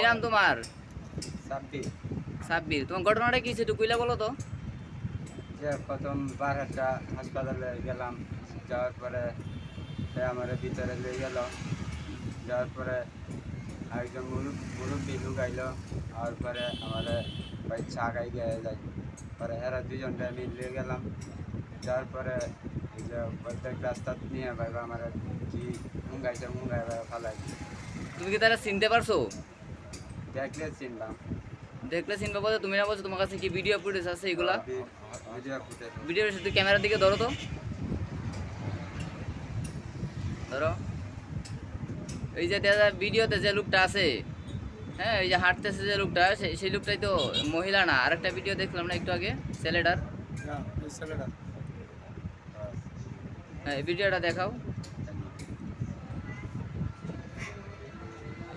কি নাম তোমার। ছাব্বিশ সাব্বির। তোমার ঘটনাটা কি সেটু কইলা বলো তো। যে প্রথম বারহাটা হাসপাতালে গেলাম যাওয়ার পরে সে আমার ভিতরে নিয়ে গেল। যাওয়ার পরে একজন মুরুব মুরব্বী লোক আইলো আর পরে আমার ভাই চা খাই গিয়ে যাই পরে হেরা দুজনটা মিলে গেলাম। যাওয়ার পরে যে প্রত্যেক রাস্তা নিয়ে ভাই আমার কি মুঙ্গাইছে মুঙ্গাই ফালাই তুমি কি তারা চিনতে পারছ? দেখলে চিনলাম দেখলে চিনবে বলতে তুমি না বলছো তোমার কাছে কি ভিডিও ফুটেজ আছে এগুলা? ভিডিও শুধু ক্যামেরার দিকে ধরো তো। ধরো। এই যে দাদা ভিডিওতে যে লোকটা আছে হ্যাঁ এই যে হাঁটতেছে যে লোকটা সেই লোকটাই তো মহিলা না। আরেকটা ভিডিও দেখলাম না একটু আগে ছেলেটার। হ্যাঁ এই ভিডিওটা দেখাও।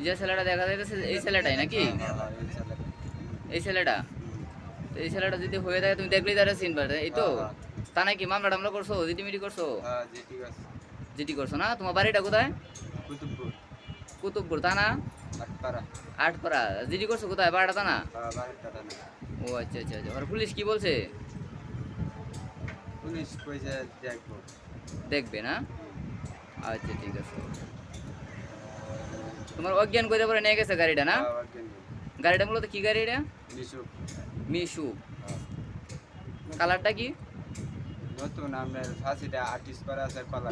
যে ছেলেটা দেখা যাইতেছে এই ছেলেটাই নাকি? এই ছেলেটা? তো এই ছেলেটা যদি হয়ে থাকে তুমি দেখলেই তারা চিনবা এই তো? তা নাকি মামলা টামলা করছ? করছ? হ্যাঁ জি ঠিক আছে জিটি করছ না? তোমার বাড়িটা কোথায়? কুতুবপুর। কুতুবপুর তা না? আটপাড়া। জিটি করছ কোথায়? বাড়াটা তা না? না। ও আচ্ছা আচ্ছা আচ্ছা। আর পুলিশ কি বলছে? পুলিশ কইছে দেখব। দেখবে না? আচ্ছা ঠিক আছে। তোমার অজ্ঞান কইতে পরে নিয়ে গেছে গাড়িটা না? হ্যাঁ, গাড়িটা মূলত কি গাড়ি এটা? মিশু। মিশু। হ্যাঁ। কালারটা কি? নতুন আমরা ফাঁসিটা আর্টিস্ট করা আছে কলা